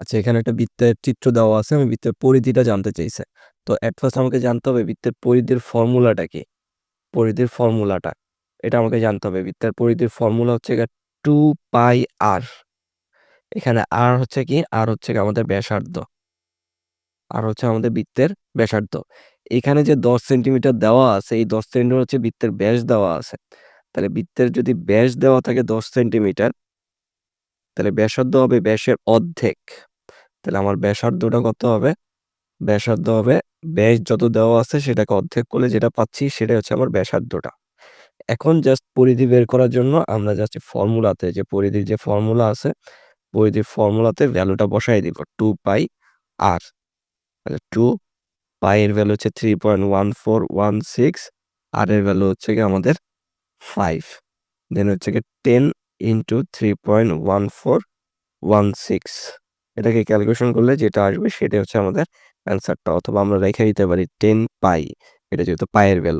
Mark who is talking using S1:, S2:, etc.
S1: আচ্ছা এখানে একটা বৃত্তের চিত্র দেওয়া আছে। আমি বৃত্তের পরিধিটা জানতে চাইছে। তো এট ফার্স্ট আমাকে জানতে হবে বৃত্তের পরিধির ফর্মুলাটা কি? পরিধির ফর্মুলাটা। এটা আমাকে জানতে হবে। বৃত্তের পরিধির ফর্মুলা হচ্ছে 2 পাই আর। এখানে আর হচ্ছে কি? আর হচ্ছে আমাদের ব্যাসার্ধ। আর হচ্ছে আমাদের বৃত্তের ব্যাসার্ধ। এখানে যে 10 সেন্টিমিটার দেওয়া আছে, এই 10 সেন্টিমিটার হচ্ছে বৃত্তের ব্যাস দেওয়া আছে। তাহলে বৃত্তের যদি ব্যাস দেওয়া থাকে 10 সেন্টিমিটার তাহলে ব্যাসার্ধ হবে ব্যাসের অর্ধেক। তাহলে আমার ব্যাসার্ধটা কত হবে? ব্যাসার্ধ হবে ব্যাস যত দেওয়া আছে সেটাকে অর্ধেক করলে যেটা পাচ্ছি সেটাই হচ্ছে আমার ব্যাসার্ধটা। এখন জাস্ট পরিধি বের করার জন্য আমরা জাস্ট ফর্মুলাতে যে পরিধির যে ফর্মুলা আছে, পরিধির ফর্মুলাতে ভ্যালুটা বসায় দিব। টু পাই আর। 2 পাই এর ভ্যালু হচ্ছে 3.1416 আর এর ভ্যালু হচ্ছে গিয়ে আমাদের ফাইভ দেন হচ্ছে গিয়ে 10 ইনটু 3.1416 এটাকে ক্যালকুলেশন করলে যেটা আসবে সেটা হচ্ছে আমাদের অ্যান্সারটা অথবা আমরা রেখে দিতে পারি টেন পাই। এটা যেহেতু পায়ের ভ্যালু।